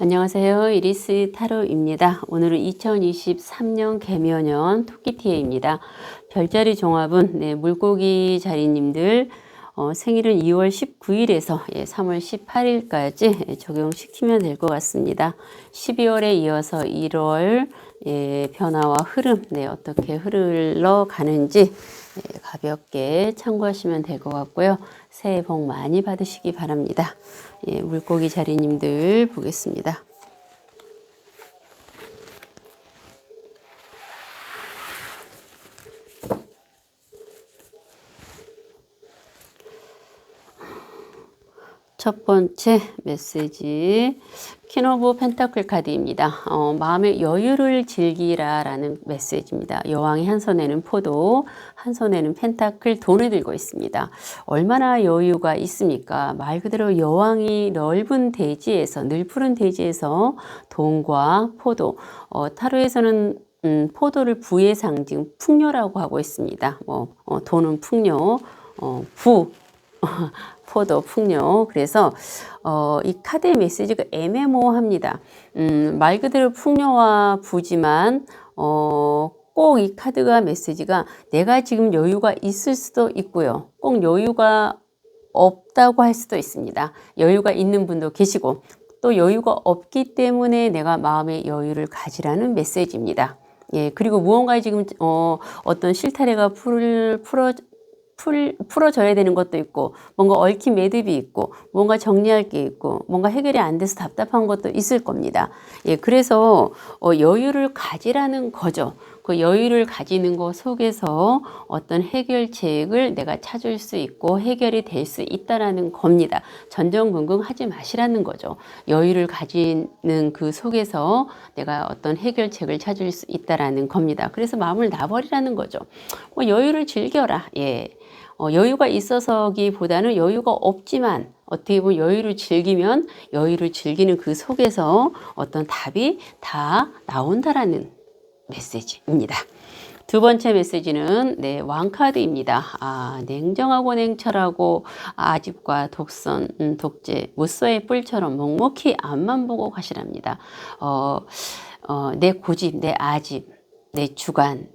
안녕하세요. 이리스 타로입니다. 오늘은 2023년 개묘년 토끼티에입니다. 별자리 종합은 네, 물고기 자리님들 어, 생일은 2월 19일에서 예, 3월 18일까지 적용시키면 될 것 같습니다. 12월에 이어서 1월 예, 변화와 흐름 네, 어떻게 흘러가는지 예, 가볍게 참고하시면 될 것 같고요. 새해 복 많이 받으시기 바랍니다. 예, 물고기 자리님들 보겠습니다. 첫 번째 메시지 퀸 오브 펜타클 카드입니다. 어, 마음의 여유를 즐기라라는 메시지입니다. 여왕이 한 손에는 포도, 한 손에는 펜타클 돈을 들고 있습니다. 얼마나 여유가 있습니까? 말 그대로 여왕이 넓은 대지에서 늘 푸른 대지에서 돈과 포도. 어, 타로에서는 음, 포도를 부의 상징 풍요라고 하고 있습니다. 뭐 어, 돈은 풍요, 어, 부 포도, 풍요. 그래서 어, 이 카드의 메시지가 애매모호합니다. 음, 말 그대로 풍요와 부지만 어, 꼭 이 카드가 메시지가 내가 지금 여유가 있을 수도 있고요. 꼭 여유가 없다고 할 수도 있습니다. 여유가 있는 분도 계시고 또 여유가 없기 때문에 내가 마음의 여유를 가지라는 메시지입니다. 예, 그리고 무언가에 지금 어, 어떤 실타래가 풀, 풀어 풀, 풀어져야 되는 것도 있고, 뭔가 얽힌 매듭이 있고, 뭔가 정리할 게 있고, 뭔가 해결이 안 돼서 답답한 것도 있을 겁니다. 예, 그래서 어, 여유를 가지라는 거죠. 그 여유를 가지는 것 속에서 어떤 해결책을 내가 찾을 수 있고 해결이 될 수 있다라는 겁니다. 전전긍긍하지 마시라는 거죠. 여유를 가지는 그 속에서 내가 어떤 해결책을 찾을 수 있다라는 겁니다. 그래서 마음을 놔버리라는 거죠. 뭐 여유를 즐겨라. 예. 어, 여유가 있어서기보다는 여유가 없지만 어떻게 보면 여유를 즐기면 여유를 즐기는 그 속에서 어떤 답이 다 나온다라는 메시지입니다. 두 번째 메시지는 네, 왕카드입니다. 아, 냉정하고 냉철하고 아집과 독선, 음, 독재, 무쏘의 뿔처럼 묵묵히 앞만 보고 가시랍니다. 어, 어, 내 고집, 내 아집, 내 주관,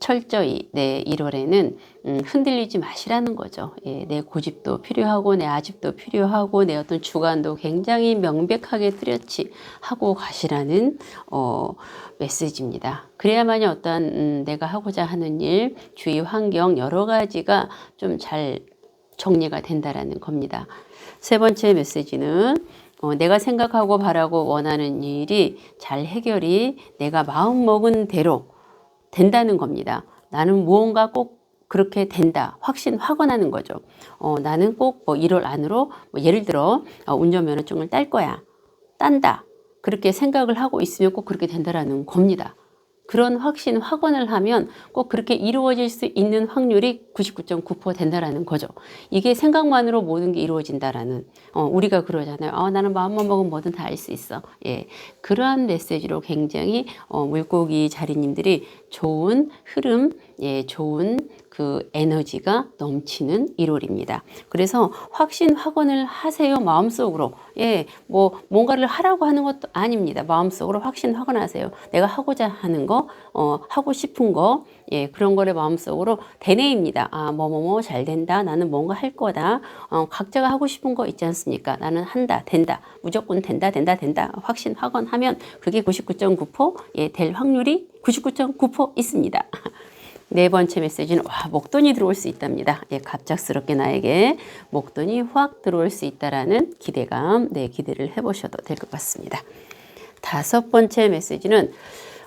철저히 내 1월에는 음, 흔들리지 마시라는 거죠. 예, 내 고집도 필요하고 내 아집도 필요하고 내 어떤 주관도 굉장히 명백하게 뚜렷이 하고 가시라는 어, 메시지입니다. 그래야만이 어떤 음, 내가 하고자 하는 일, 주위 환경 여러 가지가 좀 잘 정리가 된다라는 겁니다. 세 번째 메시지는 어, 내가 생각하고 바라고 원하는 일이 잘 해결이 내가 마음 먹은 대로 된다는 겁니다. 나는 무언가 꼭 그렇게 된다. 확신, 확언하는 거죠. 어, 나는 꼭 뭐 1월 안으로, 뭐 예를 들어, 어, 운전면허증을 딸 거야. 딴다. 그렇게 생각을 하고 있으면 꼭 그렇게 된다라는 겁니다. 그런 확신, 확언을 하면 꼭 그렇게 이루어질 수 있는 확률이 99.9% 된다라는 거죠. 이게 생각만으로 모든 게 이루어진다라는, 어, 우리가 그러잖아요. 어, 나는 마음만 먹으면 뭐든 다할수 있어. 예. 그러한 메시지로 굉장히, 어, 물고기 자리님들이 좋은 흐름, 예, 좋은 그 에너지가 넘치는 1월입니다. 그래서 확신 확언을 하세요 마음속으로. 예, 뭐 뭔가를 하라고 하는 것도 아닙니다. 마음속으로 확신 확언하세요. 내가 하고자 하는 거, 어, 하고 싶은 거, 예, 그런 거를 마음속으로 대내입니다. 아, 뭐뭐뭐 잘 된다. 나는 뭔가 할 거다. 어, 각자가 하고 싶은 거 있지 않습니까? 나는 한다, 된다. 무조건 된다, 된다, 된다. 확신 확언하면 그게 99.9% 예, 될 확률이 99.9% 있습니다. 네 번째 메시지는 와 목돈이 들어올 수 있답니다. 예, 갑작스럽게 나에게 목돈이 확 들어올 수 있다라는 기대감, 네 기대를 해보셔도 될 것 같습니다. 다섯 번째 메시지는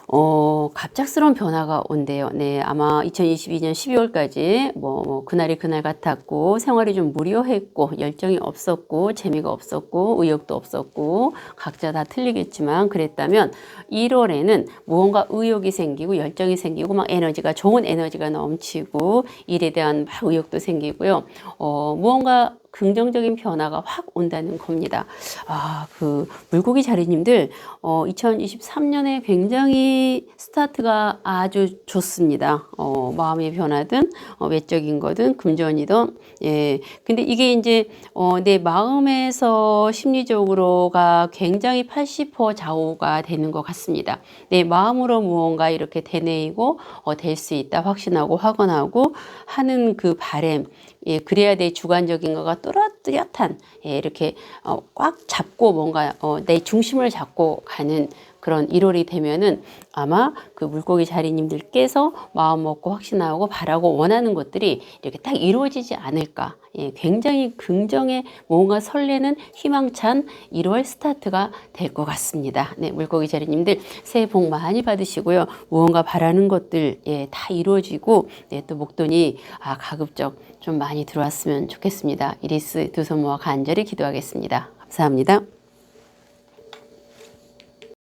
어, 갑작스러운 변화가 온대요. 네, 아마 2022년 12월까지 뭐, 뭐, 그날이 그날 같았고, 생활이 좀 무료했고, 열정이 없었고, 재미가 없었고, 의욕도 없었고, 각자 다 틀리겠지만, 그랬다면 1월에는 무언가 의욕이 생기고, 열정이 생기고, 막 에너지가, 좋은 에너지가 넘치고, 일에 대한 막 의욕도 생기고요. 어, 무언가 긍정적인 변화가 확 온다는 겁니다. 아, 그 물고기 자리님들 어, 2023년에 굉장히 스타트가 아주 좋습니다. 어, 마음의 변화든 어, 외적인 거든 금전이든 예. 근데 이게 이제 어, 내 마음에서 심리적으로가 굉장히 80% 좌우가 되는 것 같습니다. 내 마음으로 무언가 이렇게 되뇌이고 어, 될 수 있다 확신하고 확언하고 하는 그 바램 예, 그래야 내 주관적인 거가 또렷뚜렷한 예, 이렇게 어, 꽉 잡고 뭔가 어, 내 중심을 잡고 가는 그런 1월이 되면은 아마 그 물고기 자리님들께서 마음 먹고 확신하고 바라고 원하는 것들이 이렇게 딱 이루어지지 않을까. 예, 굉장히 긍정의 뭔가 설레는 희망찬 1월 스타트가 될 것 같습니다. 네, 물고기 자리님들 새해 복 많이 받으시고요. 무언가 바라는 것들 예, 다 이루어지고 네, 또 목돈이 아, 가급적 좀 많이 들어왔으면 좋겠습니다. 이리스 두 손 모아 간절히 기도하겠습니다. 감사합니다.